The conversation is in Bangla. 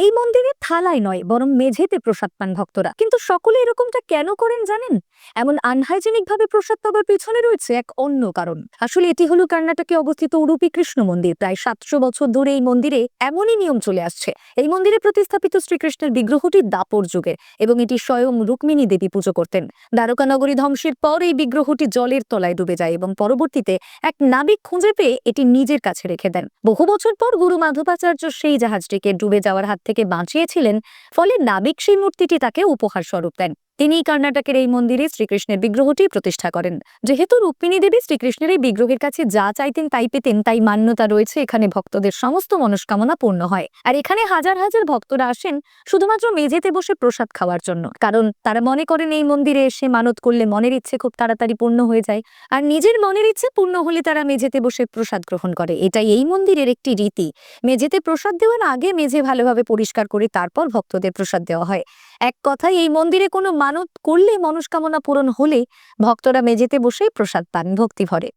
এই মন্দিরে থালায় নয়, বরং মেঝেতে প্রসাদ পান ভক্তরা। কিন্তু সকলে এরকমটা কেন করেন জানেন? এমন আনহাইজেনিক ভাবে প্রসাদ পাবার পেছনে রয়েছে এক অন্য কারণ। আসলে এটি হলো কর্ণাটকে অবস্থিত উডুপি কৃষ্ণ মন্দির। প্রায় সাতশো বছর ধরে এই মন্দিরে এমনই নিয়ম চলে আসছে। এই মন্দিরে প্রতিস্থাপিত শ্রীকৃষ্ণের বিগ্রহটি দাপর যুগের, এবং এটি স্বয়ং রুক্মিণী দেবী পুজো করতেন। দ্বারকানগরী ধ্বংসের পর এই বিগ্রহটি জলের তলায় ডুবে যায় এবং পরবর্তীতে এক নাবিক খুঁজে পেয়ে এটি নিজের কাছে রেখে দেন। বহু বছর পর গুরু মাধবাচার্য সেই জাহাজটিকে ডুবে যাওয়ার হাত থেকে বাঁচিয়েছিলেন ফলে নাবিক সেই মূর্তিটি তাকে উপহার স্বরূপ দেন। তিনি কর্ণাটকের এই মন্দিরে শ্রীকৃষ্ণের বিগ্রহটি প্রতিষ্ঠা করেন। যেহেতু রুক্মিণী দেবী শ্রীকৃষ্ণের এই বিগ্রহের কাছে যা চাইতেন তাই পেতেন, তাই মান্যতা রয়েছে, এখানে ভক্তদের সমস্ত মনস্কামনা পূর্ণ হয়। আর এখানে হাজার হাজার ভক্তরা আসেন শুধুমাত্র মেঝেতে বসে প্রসাদ খাওয়ার জন্য। কারণ তারা মনে করেন এই মন্দিরে এসে মানত করলে মনের ইচ্ছে খুব তাড়াতাড়ি পূর্ণ হয়ে যায়। আর নিজের মনের ইচ্ছে পূর্ণ হলে তারা মেঝেতে বসে প্রসাদ গ্রহণ করে। এটাই এই মন্দিরের একটি রীতি। মেঝেতে প্রসাদ দেওয়ার আগে মেঝে ভালোভাবে পরিষ্কার করে তারপর ভক্তদের প্রসাদ দেওয়া হয়। এক কথায় এই মন্দিরে কোনো মানত করলে মনস্কামনা পূরণ হলে ভক্তরা মেঝেতে বসেই প্রসাদ পান, ভক্তি ভরে।